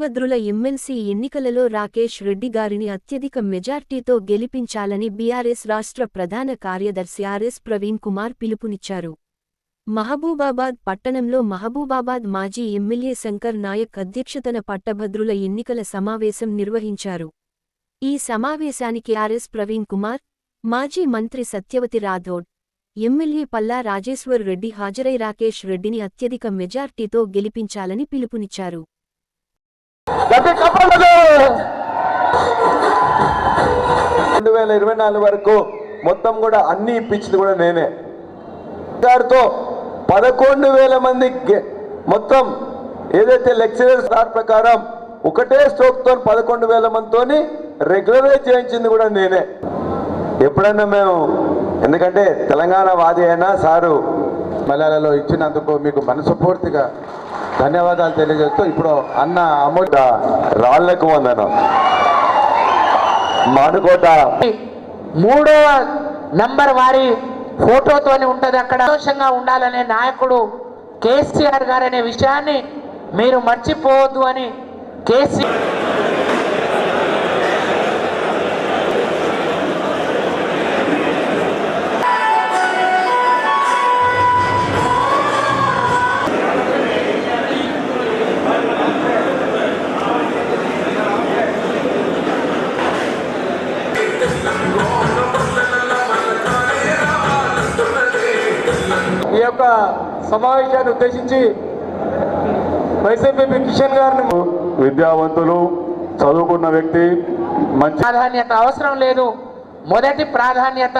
పట్టభద్రుల ఎమ్మెల్సీ ఎన్నికలలో రాకేష్ రెడ్డి గారిని అత్యధిక మెజార్టీతో గెలిపించాలని బీఆర్ఎస్ రాష్ట్ర ప్రధాన కార్యదర్శి ఆర్ఎస్ ప్రవీణ్ కుమార్ పిలుపునిచ్చారు. మహబూబాబాద్ పట్టణంలో మహబూబాబాద్ మాజీ ఎమ్మెల్యే శంకర్ నాయక్ అధ్యక్షతన పట్టభద్రుల ఎన్నికల సమావేశం నిర్వహించారు. ఈ సమావేశానికి ఆర్ఎస్ ప్రవీణ్ కుమార్ మాజీ మంత్రి సత్యవతి రాథోడ్ ఎమ్మెల్యే పల్లా రాజేశ్వర్ రెడ్డి హాజరై రాకేష్ రెడ్డిని అత్యధిక మెజార్టీతో గెలిపించాలని పిలుపునిచ్చారు. గట్టి కప్పలేదు రెండు వేల ఇరవై నాలుగు వరకు మొత్తం కూడా అన్ని ఇప్పించింది కూడా నేనే. గారితో పదకొండు వేల మంది మొత్తం ఏదైతే లెక్చరర్స్ దాని ప్రకారం ఒకటే స్ట్రోక్తో పదకొండు వేల మందితోని రెగ్యులరైజ్ చేయించింది కూడా నేనే. ఎప్పుడన్నా మేము ఎందుకంటే తెలంగాణ వాది అయినా సారు మలయాళలో ఇచ్చినందుకు మీకు మనస్ఫూర్తిగా ధన్యవాదాలు తెలియజేస్తూ ఇప్పుడు అన్న అమూల్య రాళ్ళకు వందనం. మానుకోట. మూడో నంబర్ వారి ఫోటోతోని ఉంటది అక్కడ. సంతోషంగా ఉండాలనే నాయకుడు కేసీఆర్ గారు అనే విషయాన్ని మీరు మర్చిపోవద్దు అని కేసీఆర్ సమావేశాన్ని ఉద్దేశించి వైసీపీ కిషన్ గారిని విద్యావంతులు చదువుకున్న వ్యక్తి మంచి ప్రాధాన్యత అవసరం లేదు. మొదటి ప్రాధాన్యత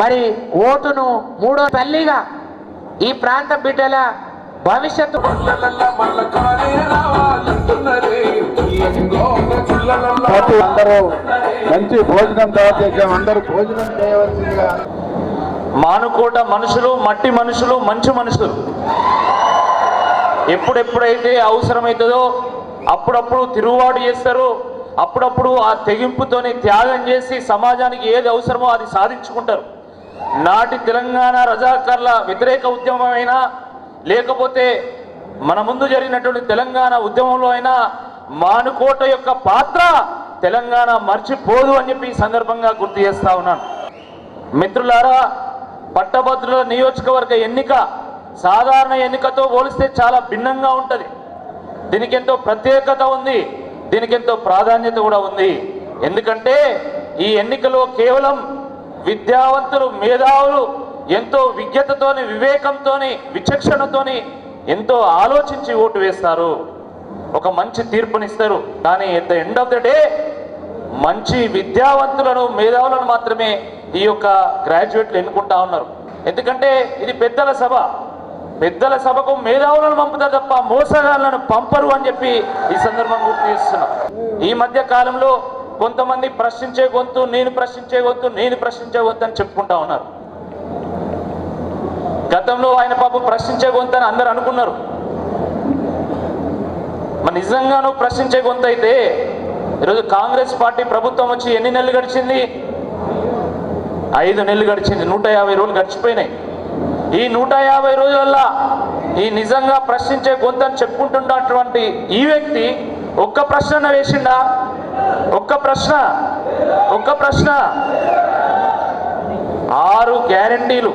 మరి ఓటును మూడో తల్లిగా ఈ ప్రాంత బిడ్డల భవిష్యత్తు అందరూ మంచి భోజనం తయారు చేసాం అందరూ భోజనం చేయవలసిందిగా మానుకోట మనుషులు మట్టి మనుషులు మంచి మనుషులు. ఎప్పుడెప్పుడైతే అవసరమవుతుందో అప్పుడప్పుడు తిరుగుబాటు చేస్తారు. అప్పుడప్పుడు ఆ తెగింపుతోని త్యాగం చేసి సమాజానికి ఏది అవసరమో అది సాధించుకుంటారు. నాటి తెలంగాణ రజాకర్ల వ్యతిరేక ఉద్యమమైనా లేకపోతే మన ముందు జరిగినటువంటి తెలంగాణ ఉద్యమంలో అయినా మానుకోట యొక్క పాత్ర తెలంగాణ మర్చిపోదు అని చెప్పి ఈ సందర్భంగా గుర్తు చేస్తా ఉన్నాను. మిత్రులారా పట్టభద్రుల నియోజకవర్గ ఎన్నిక సాధారణ ఎన్నికతో పోలిస్తే చాలా భిన్నంగా ఉంటుంది. దీనికి ఎంతో ప్రత్యేకత ఉంది దీనికి ఎంతో ప్రాధాన్యత కూడా ఉంది. ఎందుకంటే ఈ ఎన్నికలో కేవలం విద్యావంతులు మేధావులు ఎంతో విజ్ఞతతోని వివేకంతోని విచక్షణతోని ఎంతో ఆలోచించి ఓటు వేస్తారు. ఒక మంచి తీర్పునిస్తారు. కానీ at the end of the day మంచి విద్యావంతులను మేధావులను మాత్రమే ఈ యొక్క గ్రాడ్యుయేట్లు ఎన్నుకుంటా ఉన్నారు. ఎందుకంటే ఇది పెద్దల సభ. పెద్దల సభకు మేధావులను పంపుతారు తప్ప మోసగాళ్ళను పంపరు అని చెప్పి ఈ సందర్భంగా గుర్తు చేస్తున్నాం. ఈ మధ్య కాలంలో కొంతమంది ప్రశ్నించే గొంతు నేను ప్రశ్నించే గొంతు నేను ప్రశ్నించే గొంతు అని చెప్పుకుంటా ఉన్నారు. గతంలో ఆయన పాపం ప్రశ్నించే గొంతు అని అందరు అనుకున్నారు. మరి నిజంగా నువ్వు ప్రశ్నించే గొంతు అయితే ఈరోజు కాంగ్రెస్ పార్టీ ప్రభుత్వం వచ్చి ఎన్ని నెలలు గడిచింది? ఐదు నెలలు గడిచింది నూట యాభై రోజులు గడిచిపోయినాయి. ఈ నూట యాభై రోజులల్లా ఈ నిజంగా ప్రశ్నించే గొంతని చెప్పుకుంటున్నటువంటి ఈ వ్యక్తి ఒక్క ప్రశ్న వేసిండా? ఒక్క ప్రశ్న? ఒక్క ప్రశ్న? ఆరు గ్యారంటీలు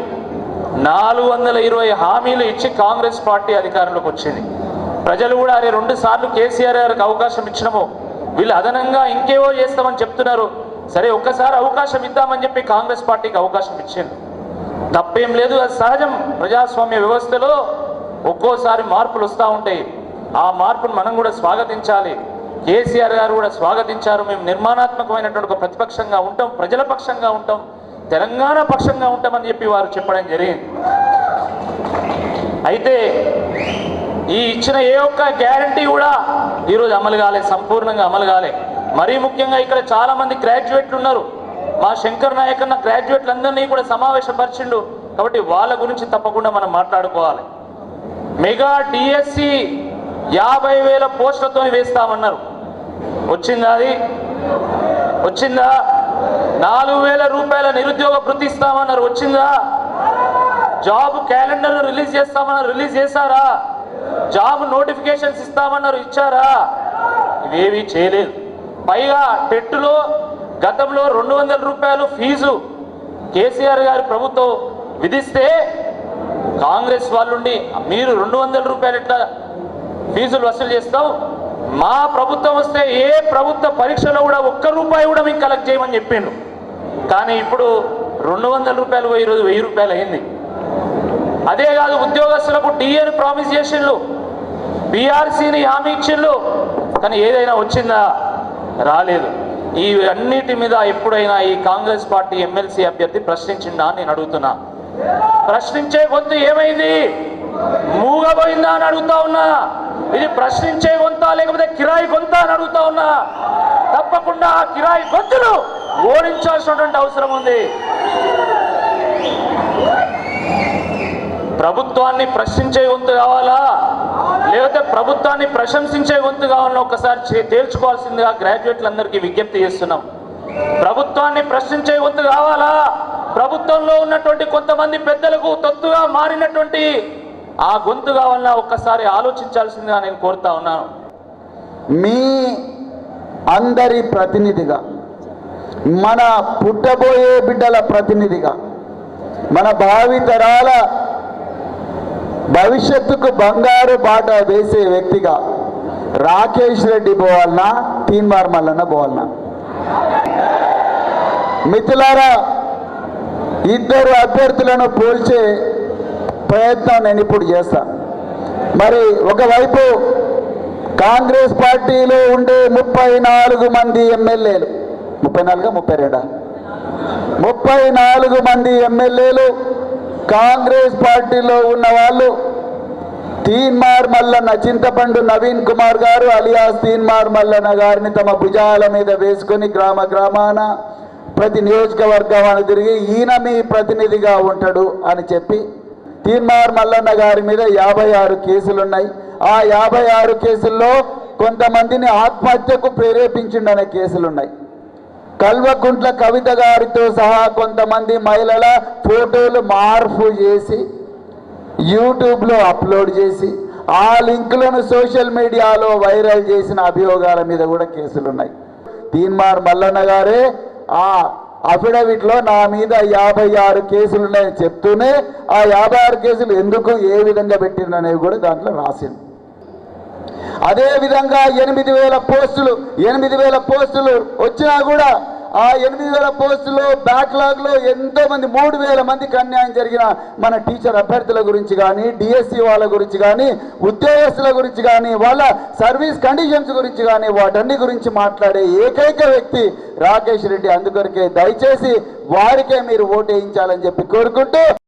నాలుగు వందల ఇరవై హామీలు ఇచ్చి కాంగ్రెస్ పార్టీ అధికారంలోకి వచ్చింది. ప్రజలు కూడా అరే రెండు సార్లు కేసీఆర్ గారికి అవకాశం ఇచ్చినాము. వీళ్ళు అదనంగా ఇంకేవో చేస్తామని చెప్తున్నారు. సరే ఒక్కసారి అవకాశం ఇద్దామని చెప్పి కాంగ్రెస్ పార్టీకి అవకాశం ఇచ్చింది తప్పేం లేదు అది సహజం. ప్రజాస్వామ్య వ్యవస్థలో ఒక్కోసారి మార్పులు వస్తూ ఉంటాయి. ఆ మార్పును మనం కూడా స్వాగతించాలి. కేసీఆర్ గారు కూడా స్వాగతించారు. మేము నిర్మాణాత్మకమైనటువంటి ఒక ప్రతిపక్షంగా ఉంటాం ప్రజల పక్షంగా ఉంటాం తెలంగాణ పక్షంగా ఉంటామని చెప్పి వారు చెప్పడం జరిగింది. అయితే ఈ ఇచ్చిన ఏ ఒక్క గ్యారంటీ కూడా ఈరోజు అమలు కాలే సంపూర్ణంగా అమలు కాలే. మరీ ముఖ్యంగా ఇక్కడ చాలా మంది గ్రాడ్యుయేట్లు ఉన్నారు. మా శంకర్ నాయక్ అన్న గ్రాడ్యుయేట్లందరినీ కూడా సమావేశపరిచిండు. కాబట్టి వాళ్ళ గురించి తప్పకుండా మనం మాట్లాడుకోవాలి. మెగా డిఎస్సి యాభై వేల పోస్టులతో వేస్తామన్నారు. వచ్చిందా అది? వచ్చిందా? నాలుగు వేల రూపాయల నిరుద్యోగ భృతి ఇస్తామన్నారు. వచ్చిందా? జాబ్ క్యాలెండర్ రిలీజ్ చేస్తామన్నారు. రిలీజ్ చేశారా? జాబ్ నోటిఫికేషన్స్ ఇస్తామన్నారు ఇచ్చారా? ఇవేవి చేయలేదు. పైగా టెట్టులో గతంలో రెండు వందల రూపాయలు ఫీజు కేసీఆర్ గారి ప్రభుత్వం విధిస్తే కాంగ్రెస్ వాళ్ళుండి మీరు రెండు వందల రూపాయలు ఎట్లా ఫీజులు వసూలు చేస్తాం. మా ప్రభుత్వం వస్తే ఏ ప్రభుత్వ పరీక్షలో కూడా ఒక్క రూపాయి కూడా మీకు కలెక్ట్ చేయమని చెప్పిండు. కానీ ఇప్పుడు రెండు వందల రూపాయలు పోయి ఈరోజు వెయ్యి రూపాయలు అయింది. అదే కాదు ఉద్యోగస్తులకు డిఏని ప్రామిస్ చేసిండ్రు బీఆర్సీని హామీ ఇచ్చిండ్రు కానీ ఏదైనా వచ్చిందా? రాలేదు. ఈ అన్నిటి మీద ఎప్పుడైనా ఈ కాంగ్రెస్ పార్టీ ఎమ్మెల్సీ అభ్యర్థి ప్రశ్నించిందా నేను అడుగుతున్నా. ప్రశ్నించే గొంతు ఏమైంది? మూగబోయిందా అని అడుగుతా ఉన్నా. ఇది ప్రశ్నించే గొంత లేకపోతే కిరాయి గొంత అని అడుగుతా ఉన్నా. తప్పకుండా ఆ కిరాయి గొంతును ఓడించాల్సినటువంటి అవసరం ఉంది. ప్రభుత్వాన్ని ప్రశ్నించే గొంతు కావాలా? లేకపోతే ప్రభుత్వాన్ని ప్రశంసించే గొంతు కావాలని ఒకసారి చే- తేల్చుకోవాల్సిందిగా గ్రాడ్యుయేట్లందరికీ విజ్ఞప్తి చేస్తున్నాం. ప్రభుత్వాన్ని ప్రశ్నించే గొంతు కావాలా? ప్రభుత్వంలో ఉన్నటువంటి కొంతమంది పెద్దలకు తొత్తుగా మారినటువంటి ఆ గొంతు కావాలన్నా ఒక్కసారి ఆలోచించాల్సిందిగా నేను కోరుతా ఉన్నాను. మీ అందరి ప్రతినిధిగా మన పుట్టబోయే బిడ్డల ప్రతినిధిగా మన భావితరాల భవిష్యత్తుకు బంగారు బాట వేసే వ్యక్తిగా రాకేష్ రెడ్డి పోవాలనా తీన్మార్ మల్లన్న పోవాలనా? మిథులారా ఇద్దరు అభ్యర్థులను పోల్చే ప్రయత్నం నేను ఇప్పుడు చేస్తాను మరి ఒకవైపు కాంగ్రెస్ పార్టీలో ఉండే ముప్పై నాలుగు మంది ఎమ్మెల్యేలు ముప్పై నాలుగు ముప్పై రెండా? ముప్పై నాలుగు మంది ఎమ్మెల్యేలు కాంగ్రెస్ పార్టీలో ఉన్న వాళ్ళు తీన్మార్ మల్లన్న చింతపండు నవీన్ కుమార్ గారు అలియాస్ తీన్మార్ మల్లన్న గారిని తమ భుజాల మీద వేసుకొని గ్రామ గ్రామాన ప్రతి నియోజకవర్గాన్ని తిరిగి ఈయన మీ ప్రతినిధిగా ఉంటాడు అని చెప్పి తీన్మార్ మల్లన్న గారి మీద యాభై ఆరు కేసులున్నాయి. ఆ యాభై ఆరు కేసుల్లో కొంతమందిని ఆత్మహత్యకు ప్రేరేపించిండనే కేసులున్నాయి. కల్వకుంట్ల కవిత గారితో సహా కొంతమంది మహిళల ఫోటోలు మార్పు చేసి యూట్యూబ్లో అప్లోడ్ చేసి ఆ లింకులను సోషల్ మీడియాలో వైరల్ చేసిన అభియోగాల మీద కూడా కేసులున్నాయి. తీన్మార్ మల్లన్న గారే ఆ అఫిడవిట్లో నా మీద యాభై ఆరు కేసులున్నాయని చెప్తూనే ఆ యాభై ఆరు కేసులు ఎందుకు ఏ విధంగా పెట్టిందనేవి కూడా దాంట్లో రాసింది అదేవిధంగా ఎనిమిది వేల పోస్టులు ఎనిమిది వేల పోస్టులు వచ్చినా కూడా ఆ ఎనిమిది వేల పోస్టులు బ్యాక్లాగ్లో ఎంతోమంది ఎంతో మంది మూడు వేల మందికి అన్యాయం జరిగిన మన టీచర్ అభ్యర్థుల గురించి కానీ డిఎస్సి వాళ్ళ గురించి కానీ ఉద్యోగస్తుల గురించి కానీ వాళ్ళ సర్వీస్ కండిషన్స్ గురించి కానీ వాటన్ని గురించి మాట్లాడే ఏకైక వ్యక్తి రాకేష్ రెడ్డి. అందుకొరకే దయచేసి వారికే మీరు ఓటు వేయించాలని చెప్పి కోరుకుంటూ